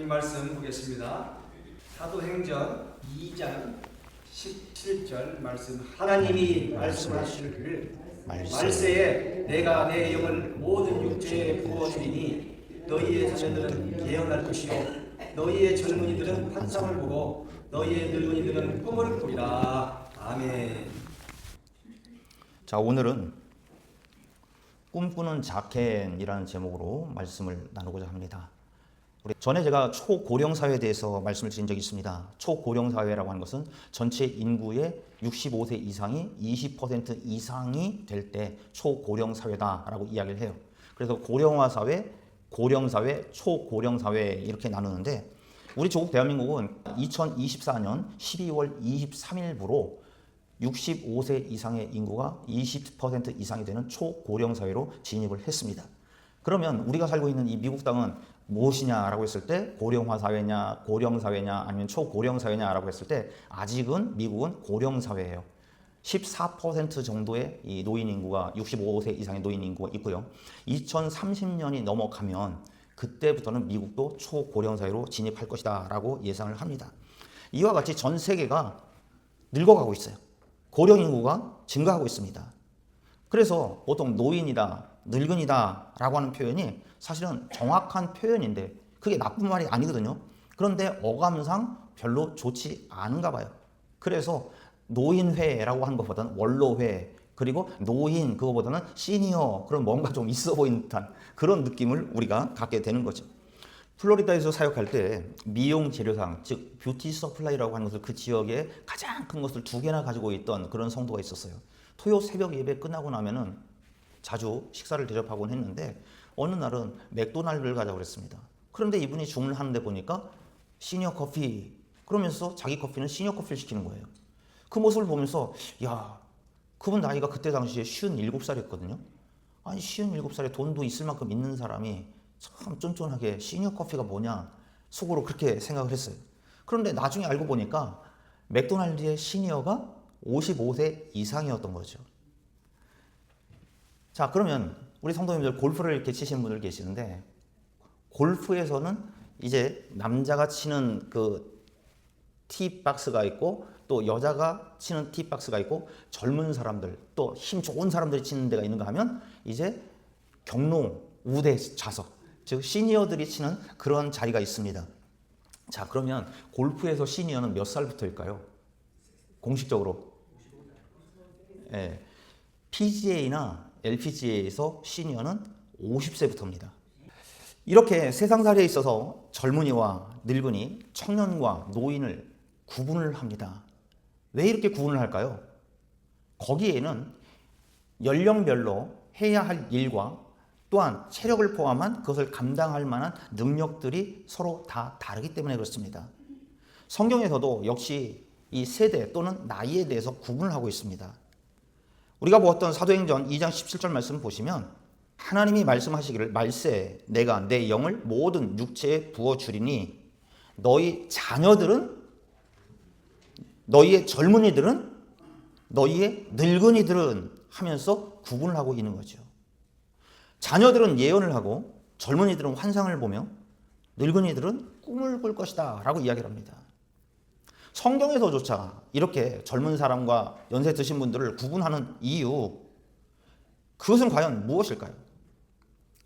하나님 말씀 보겠습니다. 사도행전 2장 17절 말씀 하나님이 말씀하시기를 말세에 내가 내 영을 모든 육체에 부어주리니 너희의 자녀들은 예언할 것이요 너희의 젊은이들은 환상을 보고 너희의 늙은이들은 꿈을 꾸리라 아멘 자, 오늘은 꿈꾸는 자켄이라는 제목으로 말씀을 나누고자 합니다. 우리 전에 제가 초고령 사회에 대해서 말씀을 드린 적이 있습니다. 초고령 사회라고 하는 것은 전체 인구의 65세 이상이 20% 이상이 될 때 초고령 사회다라고 이야기를 해요. 그래서 고령화 사회, 고령 사회, 초고령 사회 이렇게 나누는데 우리 조국 대한민국은 2024년 12월 23일부로 65세 이상의 인구가 20% 이상이 되는 초고령 사회로 진입을 했습니다. 그러면 우리가 살고 있는 이 미국 땅은 무엇이냐라고 했을 때 고령화 사회냐, 고령 사회냐, 아니면 초고령 사회냐라고 했을 때 아직은 미국은 고령 사회예요. 14% 정도의 이 노인 인구가 65세 이상의 노인 인구가 있고요. 2030년이 넘어가면 그때부터는 미국도 초고령 사회로 진입할 것이다라고 예상을 합니다. 이와 같이 전 세계가 늙어가고 있어요. 고령 인구가 증가하고 있습니다. 그래서 보통 노인이다, 늙은이다 라고 하는 표현이 사실은 정확한 표현인데 그게 나쁜 말이 아니거든요. 그런데 어감상 별로 좋지 않은가 봐요. 그래서 노인회라고 하는 것보다는 원로회 그리고 노인 그거보다는 시니어 그런 뭔가 좀 있어 보이는 듯한 그런 느낌을 우리가 갖게 되는 거죠. 플로리다에서 사역할 때 미용 재료상 즉 뷰티 서플라이라고 하는 것을 그 지역에 가장 큰 것을 두 개나 가지고 있던 그런 성도가 있었어요. 토요 새벽 예배 끝나고 나면은 자주 식사를 대접하곤 했는데 어느 날은 맥도날드를 가자고 그랬습니다. 그런데 이분이 주문하는데 보니까 시니어 커피 그러면서 자기 커피는 시니어 커피를 시키는 거예요. 그 모습을 보면서 야 그분 나이가 그때 당시에 57살이었거든요. 아니 57살에 돈도 있을 만큼 있는 사람이 참 쫀쫀하게 시니어 커피가 뭐냐 속으로 그렇게 생각을 했어요. 그런데 나중에 알고 보니까 맥도날드의 시니어가 55세 이상이었던 거죠. 자, 그러면 우리 성도님들 골프를 이렇게 치시는 분들 계시는데 골프에서는 이제 남자가 치는 그 티박스가 있고 또 여자가 치는 티박스가 있고 젊은 사람들 또 힘 좋은 사람들이 치는 데가 있는가 하면 이제 경로 우대 좌석 즉 시니어들이 치는 그런 자리가 있습니다. 자 그러면 골프에서 시니어는 몇 살부터일까요? 공식적으로 예, PGA나 LPGA에서 시니어는 50세부터입니다. 이렇게 세상살이에 있어서 젊은이와 늙은이, 청년과 노인을 구분을 합니다. 왜 이렇게 구분을 할까요? 거기에는 연령별로 해야 할 일과 또한 체력을 포함한 그것을 감당할 만한 능력들이 서로 다 다르기 때문에 그렇습니다. 성경에서도 역시 이 세대 또는 나이에 대해서 구분을 하고 있습니다. 우리가 보았던 사도행전 2장 17절 말씀 보시면 하나님이 말씀하시기를 말세 내가 내 영을 모든 육체에 부어 주리니 너희 자녀들은 너희의 젊은이들은 너희의 늙은이들은 하면서 구분을 하고 있는 거죠. 자녀들은 예언을 하고 젊은이들은 환상을 보며 늙은이들은 꿈을 꿀 것이다 라고 이야기를 합니다. 성경에서조차 이렇게 젊은 사람과 연세 드신 분들을 구분하는 이유 그것은 과연 무엇일까요?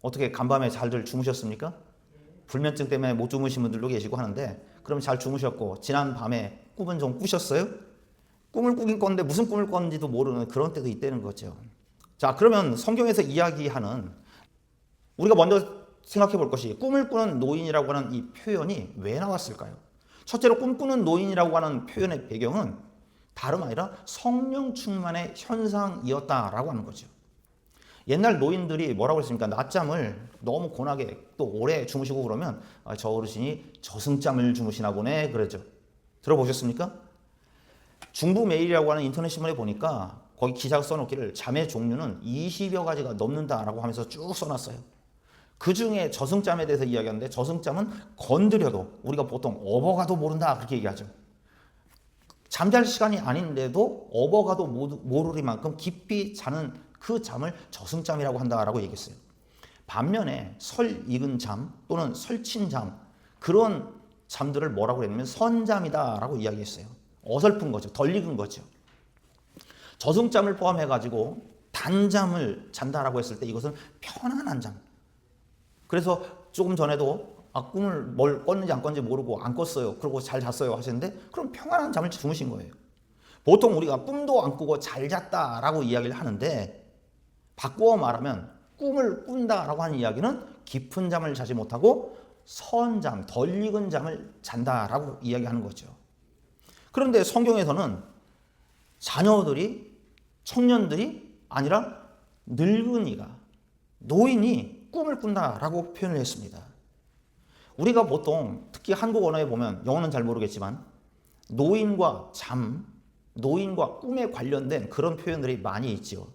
어떻게 간밤에 잘들 주무셨습니까? 불면증 때문에 못 주무신 분들도 계시고 하는데 그럼 잘 주무셨고 지난 밤에 꿈은 좀 꾸셨어요? 꿈을 꾸긴 건데 무슨 꿈을 꿨는지도 모르는 그런 때도 있다는 거죠. 자 그러면 성경에서 이야기하는 우리가 먼저 생각해 볼 것이 꿈을 꾸는 노인이라고 하는 이 표현이 왜 나왔을까요? 첫째로 꿈꾸는 노인이라고 하는 표현의 배경은 다름 아니라 성령 충만의 현상이었다라고 하는 거죠. 옛날 노인들이 뭐라고 했습니까? 낮잠을 너무 고나게 또 오래 주무시고 그러면 아, 저 어르신이 저승잠을 주무시나 보네 그러죠. 들어보셨습니까? 중부 메일이라고 하는 인터넷 신문에 보니까 거기 기사가 써놓기를 잠의 종류는 20여 가지가 넘는다라고 하면서 쭉 써놨어요. 그 중에 저승잠에 대해서 이야기하는데 저승잠은 건드려도 우리가 보통 업어가도 모른다 그렇게 얘기하죠. 잠잘 시간이 아닌데도 업어가도 모르리만큼 깊이 자는 그 잠을 저승잠이라고 한다라고 얘기했어요. 반면에 설 익은 잠 또는 설친 잠 그런 잠들을 뭐라고 그랬냐면 선잠이다라고 이야기했어요. 어설픈 거죠. 덜 익은 거죠. 저승잠을 포함해 가지고 단잠을 잔다라고 했을 때 이것은 편안한 잠. 그래서 조금 전에도 아, 꿈을 뭘 꿨는지 안 꿨는지 모르고 안 꿨어요. 그리고 잘 잤어요 하시는데 그럼 평안한 잠을 주무신 거예요. 보통 우리가 꿈도 안 꾸고 잘 잤다라고 이야기를 하는데 바꾸어 말하면 꿈을 꾼다라고 하는 이야기는 깊은 잠을 자지 못하고 선잠, 덜 익은 잠을 잔다라고 이야기하는 거죠. 그런데 성경에서는 자녀들이 청년들이 아니라 늙은이가 노인이 꿈을 꾼다라고 표현을 했습니다. 우리가 보통 특히 한국 언어에 보면 영어는 잘 모르겠지만 노인과 잠, 노인과 꿈에 관련된 그런 표현들이 많이 있죠.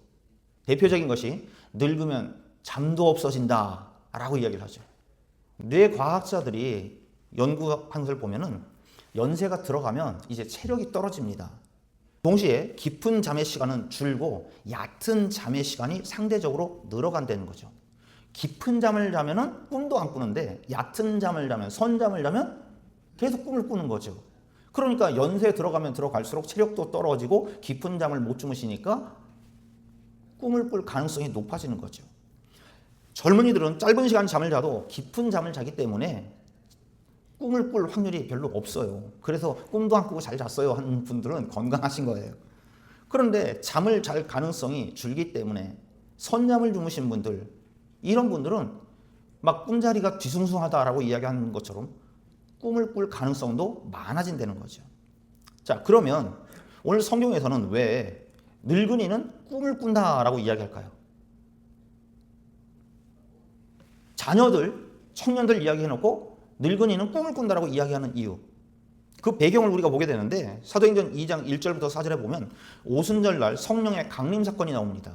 대표적인 것이 늙으면 잠도 없어진다라고 이야기를 하죠. 뇌 과학자들이 연구한 것을 보면은 연세가 들어가면 이제 체력이 떨어집니다. 동시에 깊은 잠의 시간은 줄고 얕은 잠의 시간이 상대적으로 늘어간다는 거죠. 깊은 잠을 자면은 꿈도 안 꾸는데 얕은 잠을 자면 선잠을 자면 계속 꿈을 꾸는 거죠. 그러니까 연세 들어가면 들어갈수록 체력도 떨어지고 깊은 잠을 못 주무시니까 꿈을 꿀 가능성이 높아지는 거죠. 젊은이들은 짧은 시간 잠을 자도 깊은 잠을 자기 때문에 꿈을 꿀 확률이 별로 없어요. 그래서 꿈도 안 꾸고 잘 잤어요 하는 분들은 건강하신 거예요. 그런데 잠을 잘 가능성이 줄기 때문에 선잠을 주무신 분들 이런 분들은 막 꿈자리가 뒤숭숭하다라고 이야기하는 것처럼 꿈을 꿀 가능성도 많아진다는 거죠. 자, 그러면 오늘 성경에서는 왜 늙은이는 꿈을 꾼다라고 이야기할까요? 자녀들, 청년들 이야기해놓고 늙은이는 꿈을 꾼다라고 이야기하는 이유. 그 배경을 우리가 보게 되는데 사도행전 2장 1절부터 4절에 보면 오순절 날 성령의 강림 사건이 나옵니다.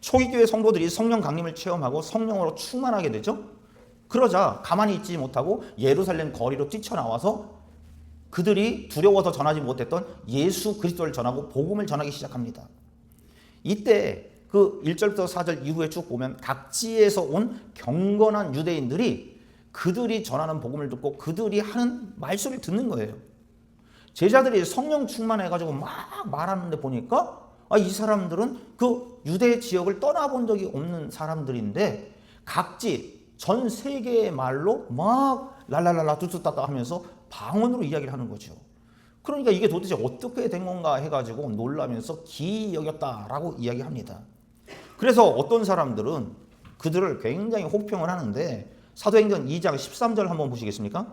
초기 교회 성도들이 성령 강림을 체험하고 성령으로 충만하게 되죠. 그러자 가만히 있지 못하고 예루살렘 거리로 뛰쳐나와서 그들이 두려워서 전하지 못했던 예수 그리스도를 전하고 복음을 전하기 시작합니다. 이때 그 1절부터 4절 이후에 쭉 보면 각지에서 온 경건한 유대인들이 그들이 전하는 복음을 듣고 그들이 하는 말소리를 듣는 거예요. 제자들이 성령 충만해가지고 막 말하는데 보니까 아, 이 사람들은 그 유대 지역을 떠나본 적이 없는 사람들인데 각지 전 세계의 말로 막 랄랄랄라 뚜뚜따따 하면서 방언으로 이야기를 하는 거죠. 그러니까 이게 도대체 어떻게 된 건가 해가지고 놀라면서 기이 여겼다라고 이야기합니다. 그래서 어떤 사람들은 그들을 굉장히 혹평을 하는데 사도행전 2장 13절 한번 보시겠습니까?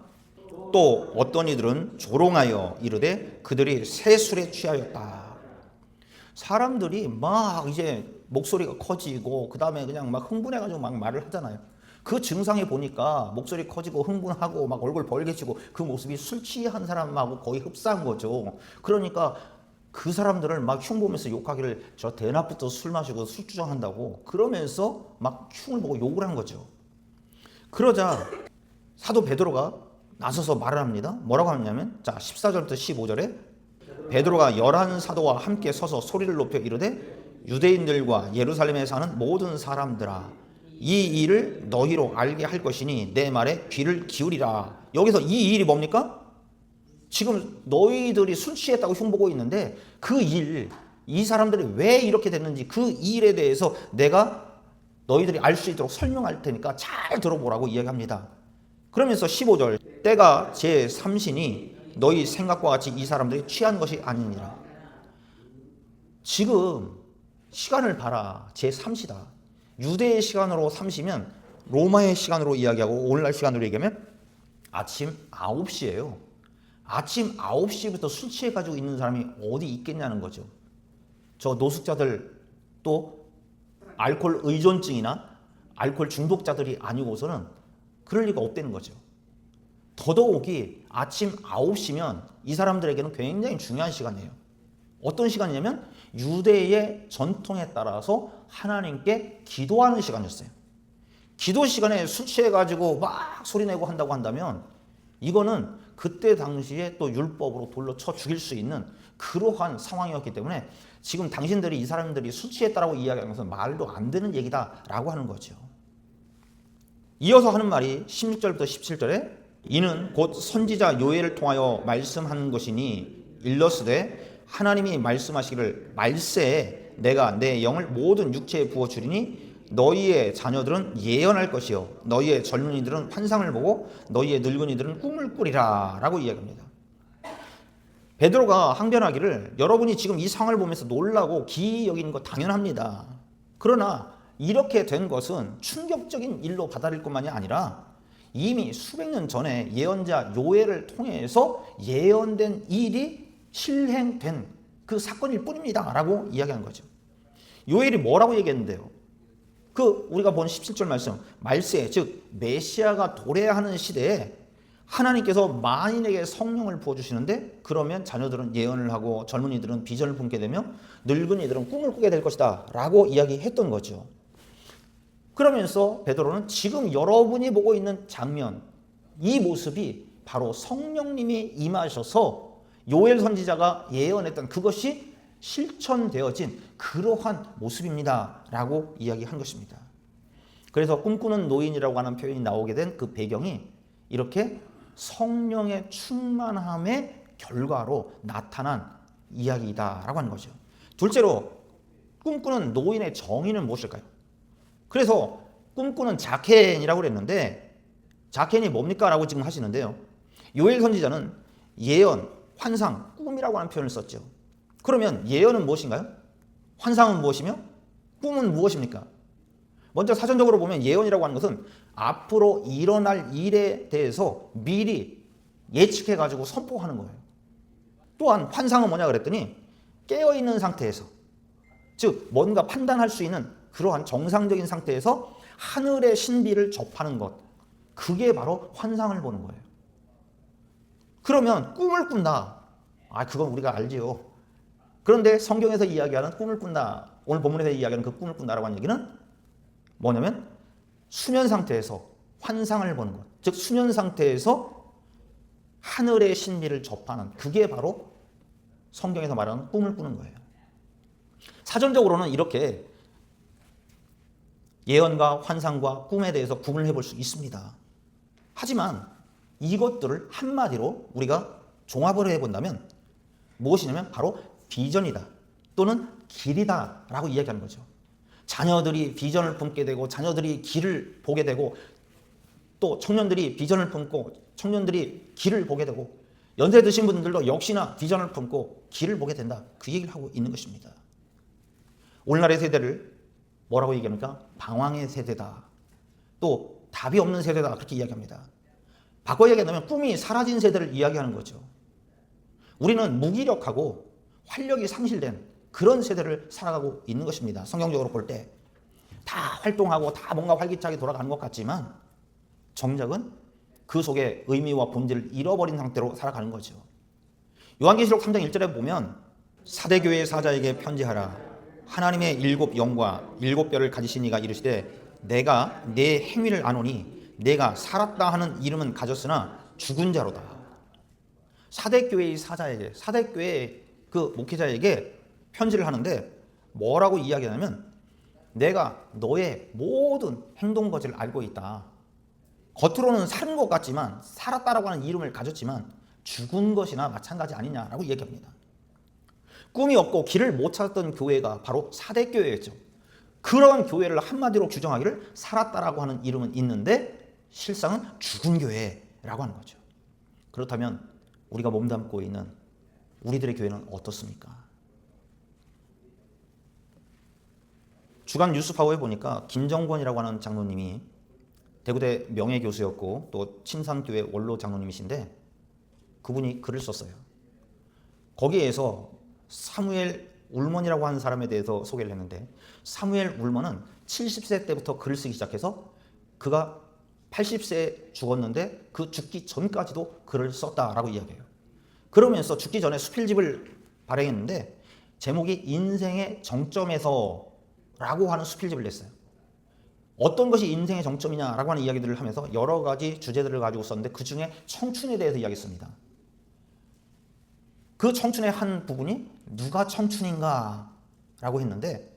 또 어떤 이들은 조롱하여 이르되 그들이 새 술에 취하였다. 사람들이 막 이제 목소리가 커지고 그 다음에 그냥 막 흥분해 가지고 막 말을 하잖아요. 그 증상에 보니까 목소리 커지고 흥분하고 막 얼굴 벌개지고 그 모습이 술 취한 사람하고 거의 흡사한 거죠. 그러니까 그 사람들을 막 흉보면서 욕하기를 저 대낮부터 술 마시고 술 주정한다고 그러면서 막 흉을 보고 욕을 한 거죠. 그러자 사도 베드로가 나서서 말을 합니다. 뭐라고 하냐면 자 14절부터 15절에 베드로가 열한 사도와 함께 서서 소리를 높여 이르되 유대인들과 예루살렘에 사는 모든 사람들아 이 일을 너희로 알게 할 것이니 내 말에 귀를 기울이라. 여기서 이 일이 뭡니까? 지금 너희들이 술 취했다고 흉보고 있는데 그 일, 이 사람들이 왜 이렇게 됐는지 그 일에 대해서 내가 너희들이 알 수 있도록 설명할 테니까 잘 들어보라고 이야기합니다. 그러면서 15절 때가 제 삼신이 너희 생각과 같이 이 사람들이 취한 것이 아니니라. 지금 시간을 봐라. 제 3시다. 유대의 시간으로 3시면 로마의 시간으로 이야기하고 오늘날 시간으로 얘기하면 아침 9시예요. 아침 9시부터 술 취해 가지고 있는 사람이 어디 있겠냐는 거죠. 저 노숙자들 또 알코올 의존증이나 알코올 중독자들이 아니고서는 그럴 리가 없다는 거죠. 더더욱이 아침 9시면 이 사람들에게는 굉장히 중요한 시간이에요. 어떤 시간이냐면 유대의 전통에 따라서 하나님께 기도하는 시간이었어요. 기도 시간에 술 취해가지고 막 소리내고 한다고 한다면 이거는 그때 당시에 또 율법으로 돌로 쳐 죽일 수 있는 그러한 상황이었기 때문에 지금 당신들이 이 사람들이 술 취했다라고 이야기하는 것은 말도 안 되는 얘기다라고 하는 거죠. 이어서 하는 말이 16절부터 17절에 이는 곧 선지자 요엘을 통하여 말씀한 것이니 일러스되 하나님이 말씀하시기를 말세에 내가 내 영을 모든 육체에 부어 주리니 너희의 자녀들은 예언할 것이요 너희의 젊은이들은 환상을 보고 너희의 늙은이들은 꿈을 꾸리라라고 이야기합니다. 베드로가 항변하기를 여러분이 지금 이 상을 보면서 놀라고 기이 여기는 거 당연합니다. 그러나 이렇게 된 것은 충격적인 일로 받아들일 것만이 아니라 이미 수백 년 전에 예언자 요엘을 통해서 예언된 일이 실행된 그 사건일 뿐입니다 라고 이야기한 거죠. 요엘이 뭐라고 얘기했는데요? 그 우리가 본 17절 말씀 말세 즉 메시아가 도래하는 시대에 하나님께서 만인에게 성령을 부어 주시는데 그러면 자녀들은 예언을 하고 젊은이들은 비전을 품게 되며 늙은이들은 꿈을 꾸게 될 것이다 라고 이야기했던 거죠. 그러면서 베드로는 지금 여러분이 보고 있는 장면 이 모습이 바로 성령님이 임하셔서 요엘 선지자가 예언했던 그것이 실천되어진 그러한 모습입니다 라고 이야기한 것입니다. 그래서 꿈꾸는 노인이라고 하는 표현이 나오게 된 그 배경이 이렇게 성령의 충만함의 결과로 나타난 이야기다라고 하는 거죠. 둘째로 꿈꾸는 노인의 정의는 무엇일까요? 그래서 꿈꾸는 자켄이라고 그랬는데 자켄이 뭡니까? 라고 지금 하시는데요. 요엘 선지자는 예언, 환상, 꿈이라고 하는 표현을 썼죠. 그러면 예언은 무엇인가요? 환상은 무엇이며 꿈은 무엇입니까? 먼저 사전적으로 보면 예언이라고 하는 것은 앞으로 일어날 일에 대해서 미리 예측해 가지고 선포하는 거예요. 또한 환상은 뭐냐 그랬더니 깨어 있는 상태에서 즉 뭔가 판단할 수 있는 그러한 정상적인 상태에서 하늘의 신비를 접하는 것 그게 바로 환상을 보는 거예요. 그러면 꿈을 꾼다. 아 그건 우리가 알지요. 그런데 성경에서 이야기하는 꿈을 꾼다. 오늘 본문에서 이야기하는 그 꿈을 꾼다라고 하는 얘기는 뭐냐면 수면 상태에서 환상을 보는 것. 즉 수면 상태에서 하늘의 신비를 접하는 그게 바로 성경에서 말하는 꿈을 꾸는 거예요. 사전적으로는 이렇게 예언과 환상과 꿈에 대해서 구분을 해볼 수 있습니다. 하지만 이것들을 한마디로 우리가 종합을 해본다면 무엇이냐면 바로 비전이다 또는 길이다 라고 이야기하는 거죠. 자녀들이 비전을 품게 되고 자녀들이 길을 보게 되고 또 청년들이 비전을 품고 청년들이 길을 보게 되고 연세 드신 분들도 역시나 비전을 품고 길을 보게 된다. 그 얘기를 하고 있는 것입니다. 오늘날의 세대를 뭐라고 얘기합니까? 방황의 세대다. 또 답이 없는 세대다. 그렇게 이야기합니다. 바꿔 얘기하면 꿈이 사라진 세대를 이야기하는 거죠. 우리는 무기력하고 활력이 상실된 그런 세대를 살아가고 있는 것입니다. 성경적으로 볼 때. 다 활동하고 다 뭔가 활기차게 돌아가는 것 같지만 정작은 그 속에 의미와 본질을 잃어버린 상태로 살아가는 거죠. 요한계시록 3장 1절에 보면 사대교회 사자에게 편지하라. 하나님의 일곱 영과 일곱 뼈를 가지신 이가 이르시되 내가 내 행위를 아노니 내가 살았다 하는 이름은 가졌으나 죽은 자로다. 사대교회의 사자에게 사대교회 그 목회자에게 편지를 하는데 뭐라고 이야기하냐면 내가 너의 모든 행동 거지를 알고 있다. 겉으로는 사는 것 같지만 살았다라고 하는 이름을 가졌지만 죽은 것이나 마찬가지 아니냐라고 얘기합니다. 꿈이 없고 길을 못 찾았던 교회가 바로 사대교회였죠. 그러한 교회를 한마디로 규정하기를 살았다라고 하는 이름은 있는데 실상은 죽은 교회라고 하는 거죠. 그렇다면 우리가 몸담고 있는 우리들의 교회는 어떻습니까? 주간 뉴스 파워에 보니까 김정권이라고 하는 장로님이 대구대 명예 교수였고 또 친산교회 원로 장로님이신데 그분이 글을 썼어요. 거기에서 사무엘 울먼이라고 하는 사람에 대해서 소개를 했는데 사무엘 울먼은 70세 때부터 글을 쓰기 시작해서 그가 80세에 죽었는데 그 죽기 전까지도 글을 썼다라고 이야기해요. 그러면서 죽기 전에 수필집을 발행했는데 제목이 인생의 정점에서 라고 하는 수필집을 냈어요. 어떤 것이 인생의 정점이냐라고 하는 이야기들을 하면서 여러 가지 주제들을 가지고 썼는데 그 중에 청춘에 대해서 이야기했습니다. 그 청춘의 한 부분이 누가 청춘인가 라고 했는데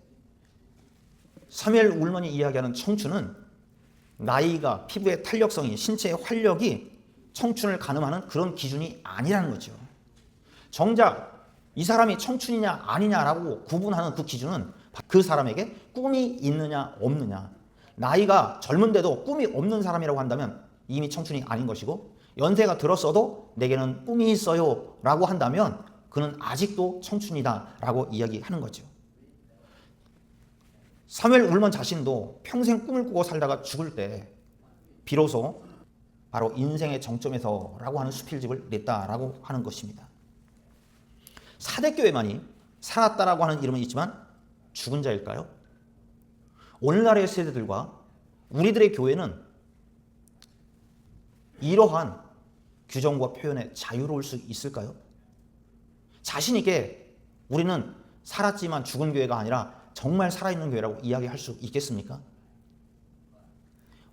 사무엘 울먼이 이야기하는 청춘은 나이가 피부의 탄력성이 신체의 활력이 청춘을 가늠하는 그런 기준이 아니라는 거죠. 정작 이 사람이 청춘이냐 아니냐라고 구분하는 그 기준은 그 사람에게 꿈이 있느냐 없느냐. 나이가 젊은데도 꿈이 없는 사람이라고 한다면 이미 청춘이 아닌 것이고 연세가 들었어도 내게는 꿈이 있어요 라고 한다면 그는 아직도 청춘이다 라고 이야기하는 거죠. 사무엘 울먼 자신도 평생 꿈을 꾸고 살다가 죽을 때 비로소 바로 인생의 정점에서라고 하는 수필집을 냈다라고 하는 것입니다. 사대교회만이 살았다라고 하는 이름은 있지만 죽은 자일까요? 오늘날의 세대들과 우리들의 교회는 이러한 규정과 표현에 자유로울 수 있을까요? 자신 있게 우리는 살았지만 죽은 교회가 아니라 정말 살아있는 교회라고 이야기할 수 있겠습니까?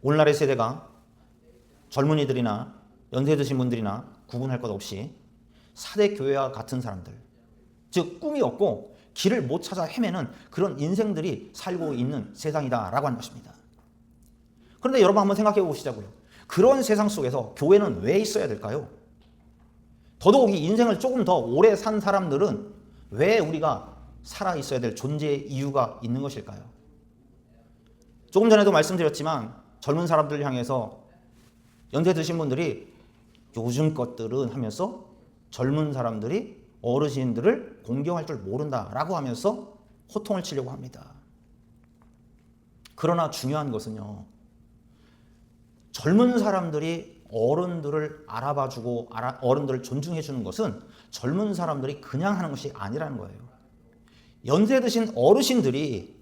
오늘날의 세대가 젊은이들이나 연세 드신 분들이나 구분할 것 없이 사대 교회와 같은 사람들, 즉 꿈이 없고 길을 못 찾아 헤매는 그런 인생들이 살고 있는 세상이다라고 하는 것입니다. 그런데 여러분 한번 생각해 보시자고요. 그런 세상 속에서 교회는 왜 있어야 될까요? 더더욱이 인생을 조금 더 오래 산 사람들은 왜 우리가 살아 있어야 될 존재의 이유가 있는 것일까요? 조금 전에도 말씀드렸지만 젊은 사람들 향해서 연세 드신 분들이 요즘 것들은 하면서 젊은 사람들이 어르신들을 공경할 줄 모른다라고 하면서 호통을 치려고 합니다. 그러나 중요한 것은요. 젊은 사람들이 어른들을 알아봐주고 알아, 어른들을 존중해주는 것은 젊은 사람들이 그냥 하는 것이 아니라는 거예요. 연세 드신 어르신들이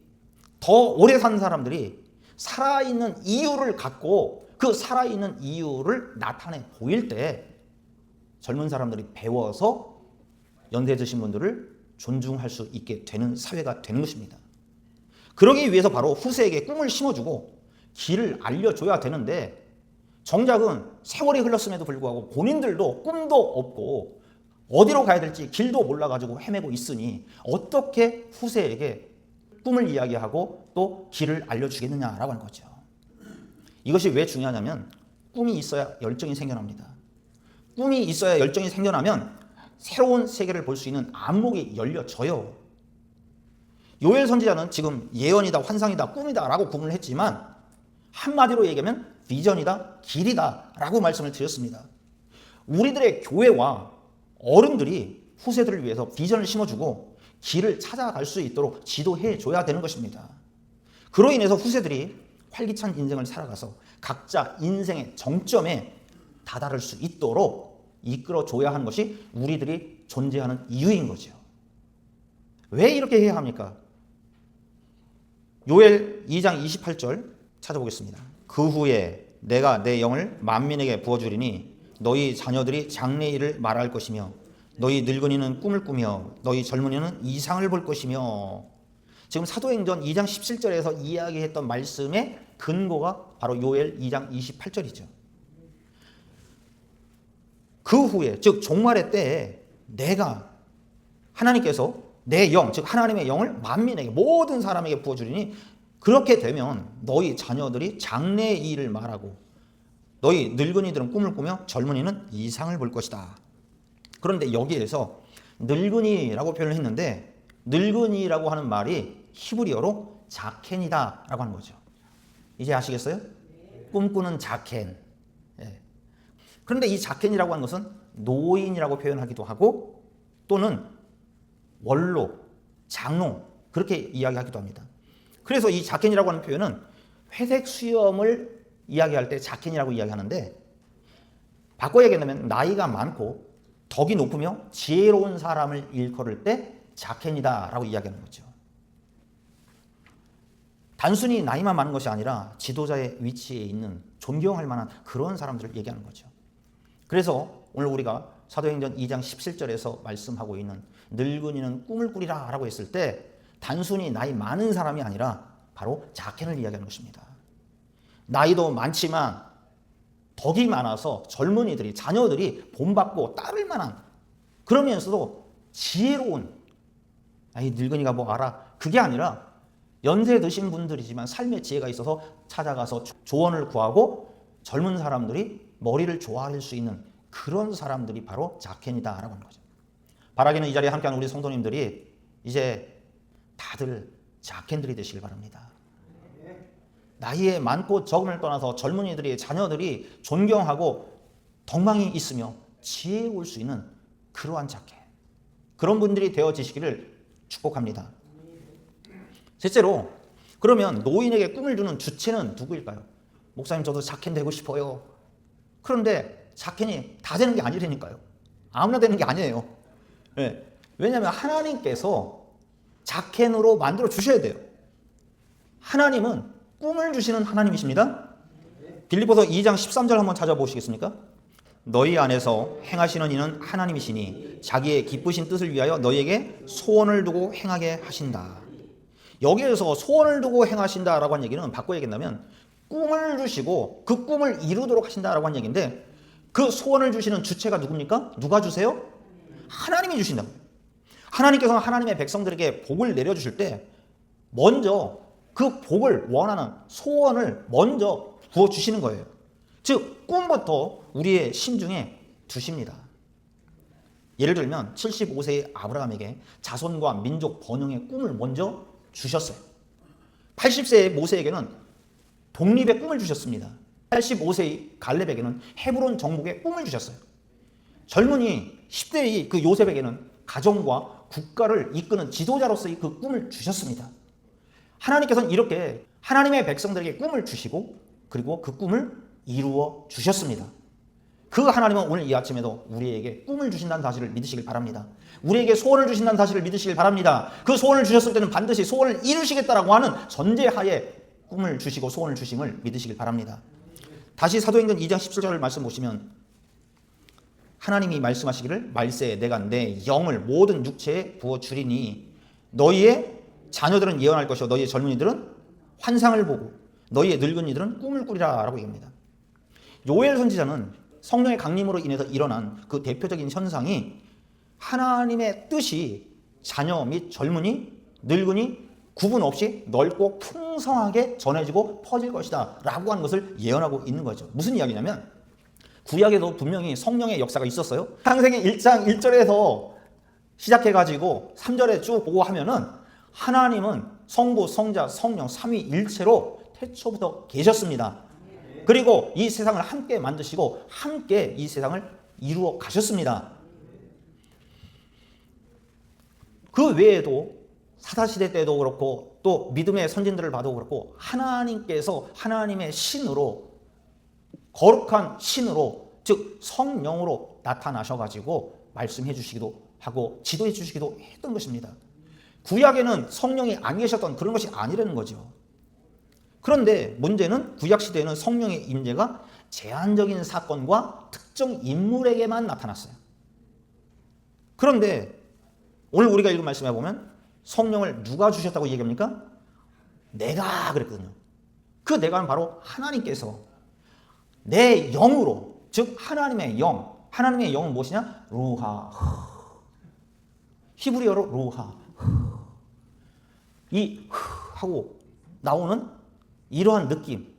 더 오래 산 사람들이 살아있는 이유를 갖고 그 살아있는 이유를 나타내 보일 때 젊은 사람들이 배워서 연세 드신 분들을 존중할 수 있게 되는 사회가 되는 것입니다. 그러기 위해서 바로 후세에게 꿈을 심어주고 길을 알려줘야 되는데 정작은 세월이 흘렀음에도 불구하고 본인들도 꿈도 없고 어디로 가야 될지 길도 몰라가지고 헤매고 있으니 어떻게 후세에게 꿈을 이야기하고 또 길을 알려주겠느냐라고 하는 거죠. 이것이 왜 중요하냐면 꿈이 있어야 열정이 생겨납니다. 꿈이 있어야 열정이 생겨나면 새로운 세계를 볼 수 있는 안목이 열려져요. 요엘 선지자는 지금 예언이다, 환상이다, 꿈이다라고 구분을 했지만 한마디로 얘기하면 비전이다, 길이다 라고 말씀을 드렸습니다. 우리들의 교회와 어른들이 후세들을 위해서 비전을 심어주고 길을 찾아갈 수 있도록 지도해 줘야 되는 것입니다. 그로 인해서 후세들이 활기찬 인생을 살아가서 각자 인생의 정점에 다다를 수 있도록 이끌어 줘야 하는 것이 우리들이 존재하는 이유인 거죠. 왜 이렇게 해야 합니까? 요엘 2장 28절 찾아보겠습니다. 그 후에 내가 내 영을 만민에게 부어주리니 너희 자녀들이 장래 일을 말할 것이며 너희 늙은이는 꿈을 꾸며 너희 젊은이는 이상을 볼 것이며 지금 사도행전 2장 17절에서 이야기했던 말씀의 근거가 바로 요엘 2장 28절이죠. 그 후에 즉 종말의 때에 내가 하나님께서 내 영, 즉 하나님의 영을 만민에게 모든 사람에게 부어주리니 그렇게 되면 너희 자녀들이 장래의 일을 말하고 너희 늙은이들은 꿈을 꾸며 젊은이는 이상을 볼 것이다. 그런데 여기에서 늙은이라고 표현을 했는데 늙은이라고 하는 말이 히브리어로 자켄이다 라고 하는 거죠. 이제 아시겠어요? 꿈꾸는 자켄. 예. 그런데 이 자켄이라고 하는 것은 노인이라고 표현하기도 하고 또는 원로, 장로 그렇게 이야기하기도 합니다. 그래서 이 자켄이라고 하는 표현은 회색 수염을 이야기할 때 자켄이라고 이야기하는데 바꿔 얘기하면 나이가 많고 덕이 높으며 지혜로운 사람을 일컬을 때 자켄이다라고 이야기하는 거죠. 단순히 나이만 많은 것이 아니라 지도자의 위치에 있는 존경할 만한 그런 사람들을 얘기하는 거죠. 그래서 오늘 우리가 사도행전 2장 17절에서 말씀하고 있는 늙은이는 꿈을 꾸리라 라고 했을 때 단순히 나이 많은 사람이 아니라 바로 자켄을 이야기하는 것입니다. 나이도 많지만 덕이 많아서 젊은이들이 자녀들이 본받고 따를 만한 그러면서도 지혜로운 아이 늙은이가 뭐 알아 그게 아니라 연세 드신 분들이지만 삶의 지혜가 있어서 찾아가서 조언을 구하고 젊은 사람들이 머리를 조아릴 수 있는 그런 사람들이 바로 자켄이다라고 하는 거죠. 바라기는 이 자리에 함께한 우리 성도님들이 이제 다들 자켄들이 되시길 바랍니다. 나이에 많고 적음을 떠나서 젊은이들이 자녀들이 존경하고 덕망이 있으며 지혜올 수 있는 그러한 자켓 그런 분들이 되어지시기를 축복합니다. 셋째로 그러면 노인에게 꿈을 주는 주체는 누구일까요? 목사님 저도 자켓 되고 싶어요. 그런데 자켓이 다 되는 게 아니라니까요. 아무나 되는 게 아니에요. 예. 왜냐하면 하나님께서 자켓으로 만들어 주셔야 돼요. 하나님은 꿈을 주시는 하나님이십니다. 빌리포서 2장 13절 한번 찾아보시겠습니까? 너희 안에서 행하시는 이는 하나님이시니 자기의 기쁘신 뜻을 위하여 너희에게 소원을 두고 행하게 하신다. 여기에서 소원을 두고 행하신다라고 한 얘기는 바꿔 얘기한다면 꿈을 주시고 그 꿈을 이루도록 하신다라고 한 얘기인데 그 소원을 주시는 주체가 누굽니까? 누가 주세요? 하나님이 주신다. 하나님께서 하나님의 백성들에게 복을 내려주실 때 먼저 그 복을 원하는 소원을 먼저 부어 주시는 거예요. 즉 꿈부터 우리의 심중에 두십니다. 예를 들면 75세의 아브라함에게 자손과 민족 번영의 꿈을 먼저 주셨어요. 80세의 모세에게는 독립의 꿈을 주셨습니다. 85세의 갈렙에게는 헤브론 정복의 꿈을 주셨어요. 젊은이 10대의 그 요셉에게는 가정과 국가를 이끄는 지도자로서의 그 꿈을 주셨습니다. 하나님께서는 이렇게 하나님의 백성들에게 꿈을 주시고 그리고 그 꿈을 이루어 주셨습니다. 그 하나님은 오늘 이 아침에도 우리에게 꿈을 주신다는 사실을 믿으시길 바랍니다. 우리에게 소원을 주신다는 사실을 믿으시길 바랍니다. 그 소원을 주셨을 때는 반드시 소원을 이루시겠다라고 하는 전제하에 꿈을 주시고 소원을 주심을 믿으시길 바랍니다. 다시 사도행전 2장 17절 말씀 보시면 하나님이 말씀하시기를 말세에 내가 내 영을 모든 육체에 부어 주리니 너희의 자녀들은 예언할 것이요 너희의 젊은이들은 환상을 보고 너희의 늙은이들은 꿈을 꾸리라라고 얘기합니다. 요엘 선지자는 성령의 강림으로 인해서 일어난 그 대표적인 현상이 하나님의 뜻이 자녀 및 젊은이, 늙은이 구분 없이 넓고 풍성하게 전해지고 퍼질 것이다 라고 하는 것을 예언하고 있는 거죠. 무슨 이야기냐면 구약에도 분명히 성령의 역사가 있었어요. 창세기 1장 1절에서 시작해가지고 3절에 쭉 보고 하면은 하나님은 성부, 성자, 성령, 삼위 일체로 태초부터 계셨습니다. 그리고 이 세상을 함께 만드시고 함께 이 세상을 이루어 가셨습니다. 그 외에도 사사시대 때도 그렇고 또 믿음의 선진들을 봐도 그렇고 하나님께서 하나님의 신으로 거룩한 신으로 즉 성령으로 나타나셔가지고 말씀해 주시기도 하고 지도해 주시기도 했던 것입니다. 구약에는 성령이 안 계셨던 그런 것이 아니라는 거죠. 그런데 문제는 구약 시대에는 성령의 임재가 제한적인 사건과 특정 인물에게만 나타났어요. 그런데 오늘 우리가 읽은 말씀에 보면 성령을 누가 주셨다고 얘기합니까? 내가 그랬거든요. 그 내가는 바로 하나님께서 내 영으로 즉 하나님의 영 하나님의 영은 무엇이냐? 루하 히브리어로 루하 이 하고 나오는 이러한 느낌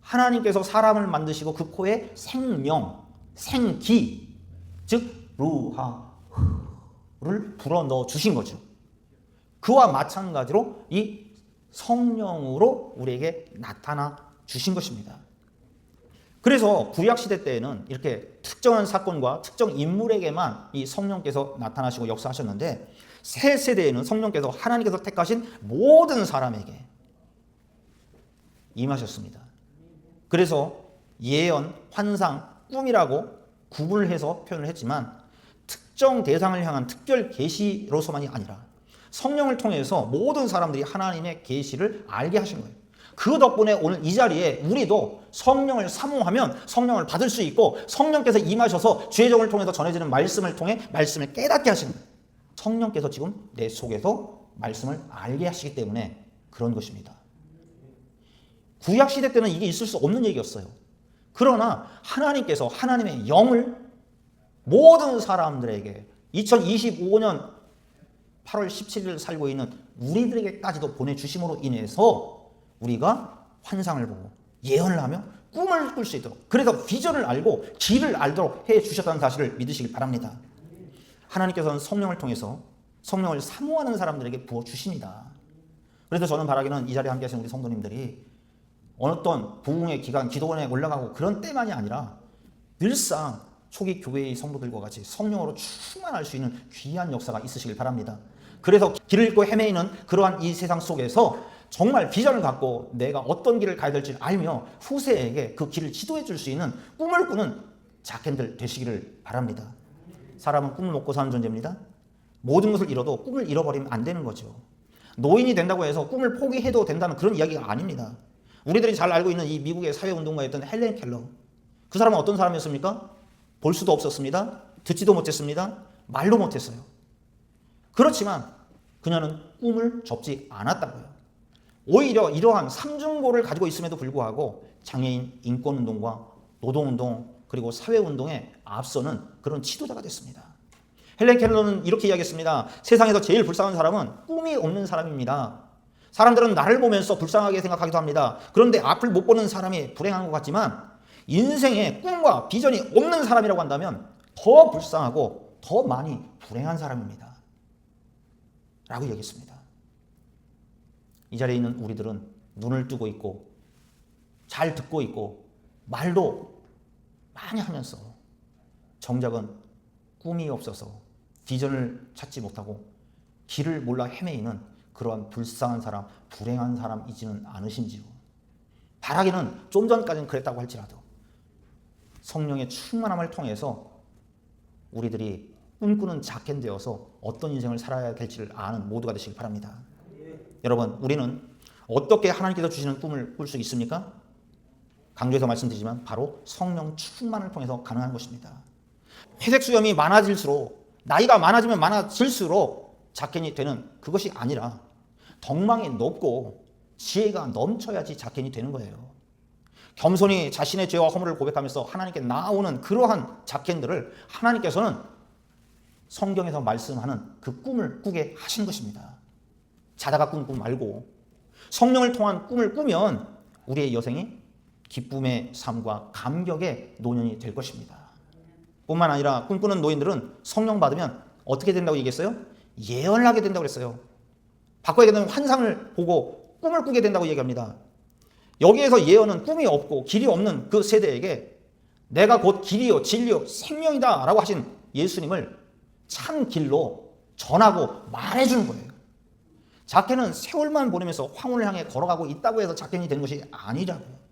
하나님께서 사람을 만드시고 그 코에 생명 생기 즉 루하를 불어 넣어 주신 거죠. 그와 마찬가지로 이 성령으로 우리에게 나타나 주신 것입니다. 그래서 구약 시대 때에는 이렇게 특정한 사건과 특정 인물에게만 이 성령께서 나타나시고 역사하셨는데 새 세대에는 성령께서 하나님께서 택하신 모든 사람에게 임하셨습니다. 그래서 예언, 환상, 꿈이라고 구분을 해서 표현을 했지만 특정 대상을 향한 특별 계시로서만이 아니라 성령을 통해서 모든 사람들이 하나님의 계시를 알게 하신 거예요. 그 덕분에 오늘 이 자리에 우리도 성령을 사모하면 성령을 받을 수 있고 성령께서 임하셔서 죄정을 통해서 전해지는 말씀을 통해 말씀을 깨닫게 하시는. 성령께서 지금 내 속에서 말씀을 알게 하시기 때문에 그런 것입니다. 구약 시대 때는 이게 있을 수 없는 얘기였어요. 그러나 하나님께서 하나님의 영을 모든 사람들에게 2025년 8월 17일 살고 있는 우리들에게까지도 보내주심으로 인해서 우리가 환상을 보고 예언을 하며 꿈을 꿀 수 있도록 그래서 비전을 알고 길을 알도록 해 주셨다는 사실을 믿으시길 바랍니다. 하나님께서는 성령을 통해서 성령을 사모하는 사람들에게 부어 주십니다. 그래서 저는 바라기는 이 자리에 함께 하신 우리 성도님들이 어떤 부흥의 기간, 기도원에 올라가고 그런 때만이 아니라 늘상 초기 교회의 성도들과 같이 성령으로 충만할 수 있는 귀한 역사가 있으시길 바랍니다. 그래서 길을 잃고 헤매이는 그러한 이 세상 속에서 정말 비전을 갖고 내가 어떤 길을 가야 될지 알며 후세에게 그 길을 지도해 줄 수 있는 꿈을 꾸는 자캔들 되시기를 바랍니다. 사람은 꿈을 먹고 사는 존재입니다. 모든 것을 잃어도 꿈을 잃어버리면 안 되는 거죠. 노인이 된다고 해서 꿈을 포기해도 된다는 그런 이야기가 아닙니다. 우리들이 잘 알고 있는 이 미국의 사회운동가였던 헬렌 켈러. 그 사람은 어떤 사람이었습니까? 볼 수도 없었습니다. 듣지도 못했습니다. 말도 못했어요. 그렇지만 그녀는 꿈을 접지 않았다고요. 오히려 이러한 삼중고를 가지고 있음에도 불구하고 장애인 인권운동과 노동운동 그리고 사회운동에 앞서는 그런 지도자가 됐습니다. 헬렌 켈러는 이렇게 이야기했습니다. 세상에서 제일 불쌍한 사람은 꿈이 없는 사람입니다. 사람들은 나를 보면서 불쌍하게 생각하기도 합니다. 그런데 앞을 못 보는 사람이 불행한 것 같지만 인생에 꿈과 비전이 없는 사람이라고 한다면 더 불쌍하고 더 많이 불행한 사람입니다. 라고 얘기했습니다. 이 자리에 있는 우리들은 눈을 뜨고 있고 잘 듣고 있고 말도 많이 하면서 정작은 꿈이 없어서 비전을 찾지 못하고 길을 몰라 헤매이는 그러한 불쌍한 사람, 불행한 사람이지는 않으신지요. 바라기는 좀 전까지는 그랬다고 할지라도 성령의 충만함을 통해서 우리들이 꿈꾸는 자켓 되어서 어떤 인생을 살아야 될지를 아는 모두가 되시길 바랍니다. 여러분, 우리는 어떻게 하나님께서 주시는 꿈을 꿀 수 있습니까? 강조해서 말씀드리지만 바로 성령 충만을 통해서 가능한 것입니다. 회색 수염이 많아질수록 나이가 많아지면 많아질수록 자켓이 되는 그것이 아니라 덕망이 높고 지혜가 넘쳐야지 자켓이 되는 거예요. 겸손히 자신의 죄와 허물을 고백하면서 하나님께 나오는 그러한 자켓들을 하나님께서는 성경에서 말씀하는 그 꿈을 꾸게 하신 것입니다. 자다가 꿈꾸 말고 성령을 통한 꿈을 꾸면 우리의 여생이 기쁨의 삶과 감격의 노년이 될 것입니다. 뿐만 아니라 꿈꾸는 노인들은 성령 받으면 어떻게 된다고 얘기했어요? 예언을 하게 된다고 그랬어요. 바꿔야 되는 환상을 보고 꿈을 꾸게 된다고 얘기합니다. 여기에서 예언은 꿈이 없고 길이 없는 그 세대에게 내가 곧 길이요 진리요 생명이다 라고 하신 예수님을 참 길로 전하고 말해주는 거예요. 자켓은 세월만 보내면서 황혼을 향해 걸어가고 있다고 해서 자켓이 되는 것이 아니라고요.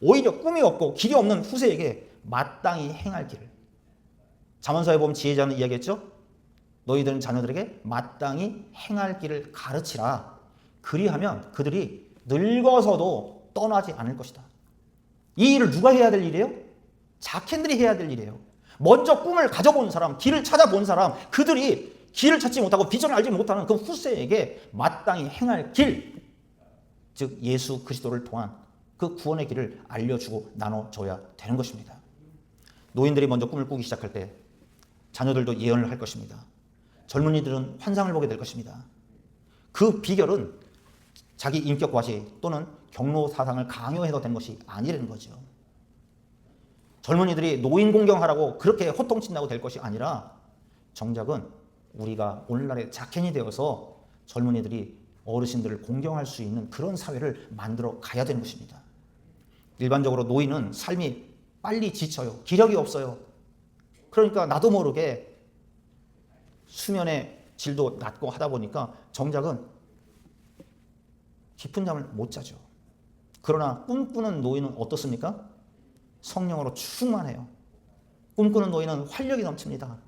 오히려 꿈이 없고 길이 없는 후세에게 마땅히 행할 길을. 잠언서에 보면 지혜자는 이야기했죠. 너희들은 자녀들에게 마땅히 행할 길을 가르치라. 그리하면 그들이 늙어서도 떠나지 않을 것이다. 이 일을 누가 해야 될 일이에요? 자캔들이 해야 될 일이에요. 먼저 꿈을 가져본 사람, 길을 찾아본 사람, 그들이 길을 찾지 못하고 비전을 알지 못하는 그 후세에게 마땅히 행할 길, 즉 예수 그리스도를 통한 그 구원의 길을 알려주고 나눠줘야 되는 것입니다. 노인들이 먼저 꿈을 꾸기 시작할 때 자녀들도 예언을 할 것입니다. 젊은이들은 환상을 보게 될 것입니다. 그 비결은 자기 인격 과시 또는 경로 사상을 강요해서 된 것이 아니라는 거죠. 젊은이들이 노인 공경하라고 그렇게 호통친다고 될 것이 아니라 정작은 우리가 오늘날의 자켄이 되어서 젊은이들이 어르신들을 공경할 수 있는 그런 사회를 만들어 가야 되는 것입니다. 일반적으로 노인은 삶이 빨리 지쳐요. 기력이 없어요. 그러니까 나도 모르게 수면의 질도 낮고 하다 보니까 정작은 깊은 잠을 못 자죠. 그러나 꿈꾸는 노인은 어떻습니까? 성령으로 충만해요. 꿈꾸는 노인은 활력이 넘칩니다.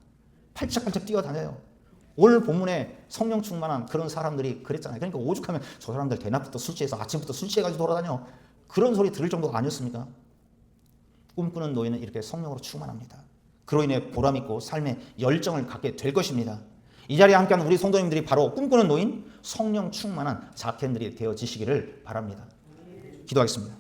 팔짝팔짝 뛰어다녀요. 오늘 본문에 성령 충만한 그런 사람들이 그랬잖아요. 그러니까 오죽하면 저 사람들 대낮부터 술 취해서 아침부터 술 취해가지고 돌아다녀. 그런 소리 들을 정도가 아니었습니까? 꿈꾸는 노인은 이렇게 성령으로 충만합니다. 그로 인해 보람있고 삶의 열정을 갖게 될 것입니다. 이 자리에 함께하는 우리 성도님들이 바로 꿈꾸는 노인, 성령 충만한 자캔들이 되어지시기를 바랍니다. 기도하겠습니다.